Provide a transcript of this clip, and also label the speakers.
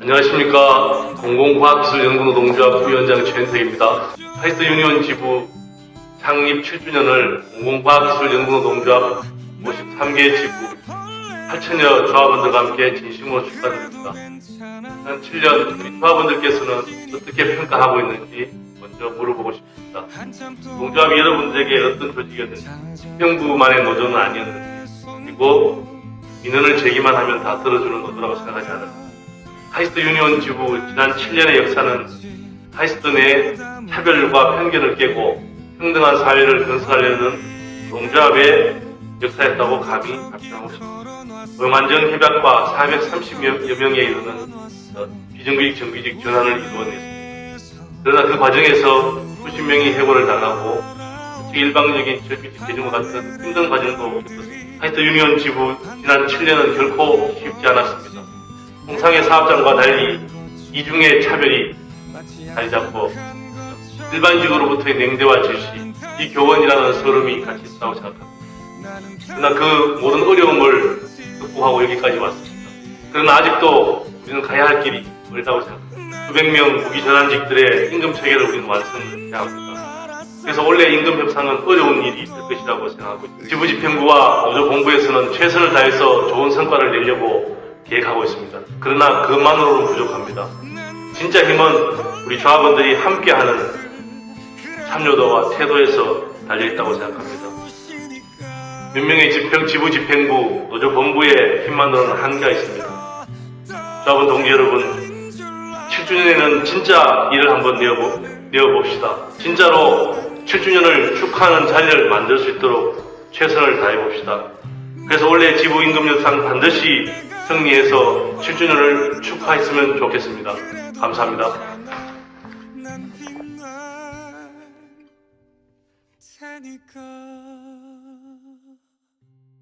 Speaker 1: 안녕하십니까. 공공과학기술연구노동조합 부위원장 최현택입니다. 하이스트 유니온 지부 창립 7주년을 공공과학기술연구노동조합 53개 지부 8천여 조합원들과 함께 진심으로 축하드립니다. 지난 7년 우리 조합원들께서는 어떻게 평가하고 있는지 먼저 물어보고 싶습니다. 농조합이 여러분들에게 어떤 조직이었는지 평부만의 노조는 아니었는지 그리고 민원을 제기만 하면 다 들어주는 노조라고 생각하지 않았는지 하이스트 유니온 지부 지난 7년의 역사는 하이스트 내 차별과 편견을 깨고 평등한 사회를 건설하려는 농조합의 역사였다고 감히 답변하고 싶습니다. 노만정 협약과 430여 명에 이르는 어, 비정규직 정규직 전환을 이루어냈습니다. 그러나 그 과정에서 수십 명이 해고를 당하고 일방적인 정규직 개정과 같은 힘든 과정도 겪었습니다. 하이스트 유니온 지부 지난 7년은 결코 쉽지 않았습니다. 통상의 사업장과 달리 이중의 차별이 자리 잡고 일반직으로부터의 냉대와 질시, 이 교원이라는 서름이 같이 있다고 생각합니다. 그러나 그 모든 어려움을 극복하고 여기까지 왔습니다. 그러나 아직도 우리는 가야 할 길이 멀다고 생각합니다. 수백 명 무기 전환직들의 임금 체계를 우리는 완성해야 합니다. 그래서 원래 임금 협상은 어려운 일이 될 것이라고 생각하고. 지부집행부와 노조 본부에서는 최선을 다해서 좋은 성과를 내려고 계획하고 있습니다. 그러나 그것만으로는 부족합니다. 진짜 힘은 우리 조합원들이 함께하는 참여도와 태도에서 달려있다고 생각합니다. 몇 명의 집행, 지부 집행부, 노조 본부의 힘만으로는 한계가 있습니다. 조합원 동지 여러분, 7주년에는 진짜 일을 한번 내어봅시다. 진짜로 7주년을 축하하는 자리를 만들 수 있도록 최선을 다해봅시다. 그래서 원래 지부 임금 협상 반드시 승리해서 7주년을 축하했으면 좋겠습니다. 감사합니다.
Speaker 2: 테니까